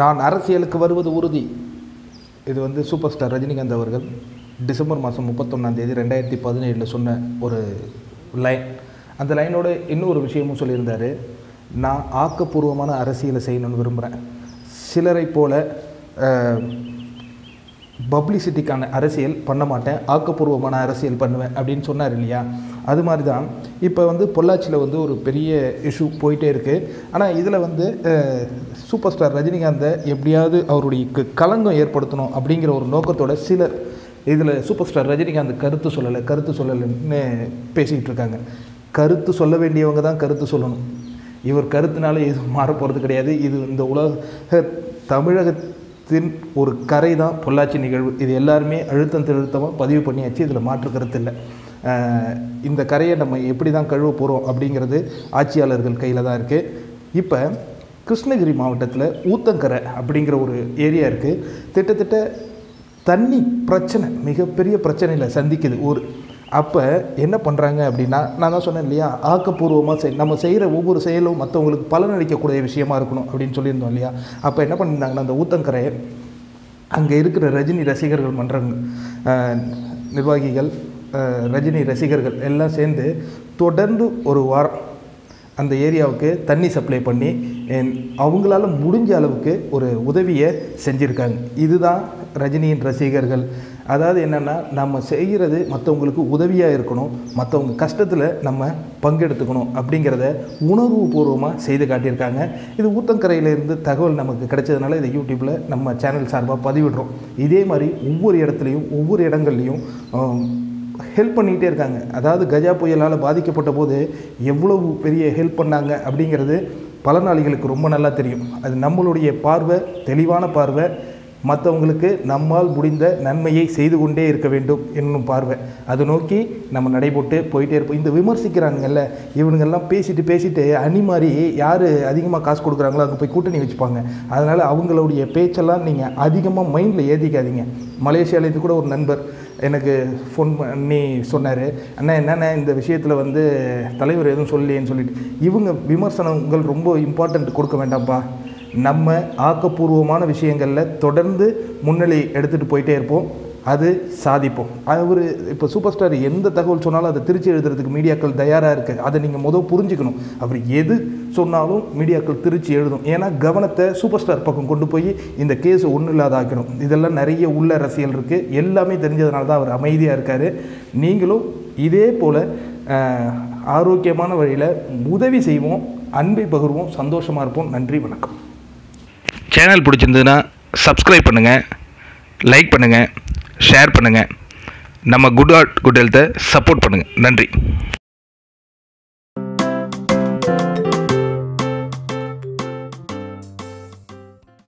நான் அரசியலுக்கு வருவது உறுதி. இது வந்து சூப்பர் ஸ்டார் ரஜினிகாந்த் அவர்கள் டிசம்பர் மாதம் முப்பத்தொன்னாந்தேதி ரெண்டாயிரத்தி பதினேழில் சொன்ன ஒரு லைன் அந்த லைனோட இன்னொரு விஷயமும் சொல்லியிருந்தார். நான் ஆக்கப்பூர்வமான அரசியலை செய்யணும்னு விரும்புகிறேன் சிலரை போல பப்ளிசிட்டிக்கான அரசியல் பண்ண மாட்டேன். ஆக்கப்பூர்வமான அரசியல் பண்ணுவேன் அப்படின்னு சொன்னார் இல்லையா? அது மாதிரி தான் இப்போ வந்து பொள்ளாச்சியில் வந்து ஒரு பெரிய இஷ்யூ போயிட்டே இருக்குது ஆனால் இதில் வந்து சூப்பர் ஸ்டார் ரஜினிகாந்தை எப்படியாவது அவருடைய க- களங்கம் ஏற்படுத்தணும் அப்படிங்கிற ஒரு நோக்கத்தோட சிலர் இதில் சூப்பர் ஸ்டார் ரஜினிகாந்த் கருத்து சொல்லலை கருத்து சொல்லலைன்னு பேசிக்கிட்டு இருக்காங்க. கருத்து சொல்ல வேண்டியவங்க தான் கருத்து சொல்லணும். இவர் கருத்துனால எதுவும் மாற போகிறது கிடையாது. இது இந்த உலக தமிழகத்தின் ஒரு கரை தான் பொள்ளாச்சி நிகழ்வு. இது எல்லாருமே அழுத்தம் திருத்தமாக பதிவு பண்ணியாச்சு. இதில் மாற்று கருத்து இல்லை. இந்த கரையை நம்ம எப்படி தான் கழுவ போகிறோம் அப்படிங்கிறது ஆட்சியாளர்கள் கையில் தான் இருக்குது இப்போ கிருஷ்ணகிரி மாவட்டத்தில் ஊத்தங்கரை அப்படிங்கிற ஒரு ஏரியா இருக்குது திட்டத்தட்ட தண்ணி பிரச்சனை மிகப்பெரிய பிரச்சனையில் சந்திக்குது. ஊர் அப்போ என்ன பண்ணுறாங்க அப்படின்னா நான் தான் சொன்னேன் இல்லையா ஆக்கப்பூர்வமாக செய் நம்ம செய்கிற ஒவ்வொரு செயலும் மற்றவங்களுக்கு பலனளிக்கக்கூடிய விஷயமா இருக்கணும் அப்படின்னு சொல்லியிருந்தோம் இல்லையா? அப்போ என்ன பண்ணியிருந்தாங்கன்னா அந்த ஊத்தங்கரை அங்கே இருக்கிற ரஜினி ரசிகர்கள் மன்றங்கள் நிர்வாகிகள் ரஜினி ரசிகர்கள் எல்லாம் சேர்ந்து தொடர்ந்து ஒரு வாரம் அந்த ஏரியாவுக்கு தண்ணி சப்ளை பண்ணி என்- அவங்களால முடிஞ்ச அளவுக்கு ஒரு உதவியை செஞ்சுருக்காங்க. இதுதான் ரஜினியின் ரசிகர்கள். அதாவது என்னென்னா நம்ம செய்கிறது மற்றவங்களுக்கு உதவியாக இருக்கணும். மற்றவங்க கஷ்டத்தில் நம்ம பங்கெடுத்துக்கணும் அப்படிங்கிறத உணர்வுபூர்வமாக செய்து காட்டியிருக்காங்க. இது ஊத்தங்கரையிலேருந்து தகவல் நமக்கு கிடைச்சதுனால இதை யூடியூப்பில் நம்ம சேனல் சார்பாக பதிவிடுறோம். இதே மாதிரி ஒவ்வொரு இடத்துலையும் ஒவ்வொரு இடங்கள்லையும் ஹெல்ப் பண்ணிகிட்டே இருக்காங்க. அதாவது கஜா புயலால் பாதிக்கப்பட்ட போது எவ்வளவு பெரிய ஹெல்ப் பண்ணாங்க அப்படிங்கிறது பலனாளிகளுக்கு ரொம்ப நல்லா தெரியும். அது நம்மளுடைய பார்வை தெளிவான பார்வை மற்றவங்களுக்கு நம்மால் முடிந்த நன்மையை செய்து கொண்டே இருக்க வேண்டும் என்னும் பார்வை. அதை நோக்கி நம்ம நடைபோட்டு போயிட்டே இருப்போம். இந்த விமர்சிக்கிறாங்கல்ல இவனுங்கெல்லாம் பேசிட்டு பேசிட்டு அணி மாதிரி யார் அதிகமாக காசு கொடுக்குறாங்களோ அங்கே போய் கூட்டணி வச்சுப்பாங்க. அதனால் அவங்களுடைய பேச்செல்லாம் நீங்கள் அதிகமாக மைண்டில் ஏற்றிக்காதீங்க மலேசியாவிலேருந்து கூட ஒரு நண்பர் எனக்கு ஃபோன் பண்ணி சொன்னார் அண்ணா என்னென்ன இந்த விஷயத்தில் வந்து தலைவர் எதுவும் சொல்லலையேன்னு சொல்லிட்டு இவங்க விமர்சனங்கள் ரொம்ப இம்பார்ட்டண்ட் கொடுக்க வேண்டாம்ப்பா. நம்ம ஆக்கப்பூர்வமான விஷயங்களில் தொடர்ந்து முன்னிலை எடுத்துகிட்டு போயிட்டே இருப்போம். அது சாதிப்போம். அவர் இப்போ சூப்பர் ஸ்டார் எந்த தகவல் சொன்னாலும் அதை திருச்சி எழுதுறதுக்கு மீடியாக்கள் தயாராக இருக்குது அதை நீங்கள் முதல் புரிஞ்சுக்கணும். அவர் எது சொன்னாலும் மீடியாக்கள் திருச்சி எழுதும் ஏன்னா கவனத்தை சூப்பர் ஸ்டார் பக்கம் கொண்டு போய் இந்த கேஸ் ஒன்றும் இல்லாத ஆக்கணும் இதெல்லாம் நிறைய உள்ள அரசியல் இருக்குது எல்லாமே தெரிஞ்சதுனால தான் அவர் அமைதியாக இருக்கார். நீங்களும் இதே போல் ஆரோக்கியமான வழியில் உதவி செய்வோம். அன்பை பகிர்வோம். சந்தோஷமாக இருப்போம். நன்றி வணக்கம். சேனல் பிடிச்சிருந்ததுன்னா சப்ஸ்கிரைப் பண்ணுங்கள் லைக் பண்ணுங்கள் ஷேர் பண்ணுங்கள் நம்ம குட் ஆர்ட் குட் ஹெல்த்தை சப்போர்ட் பண்ணுங்கள் நன்றி.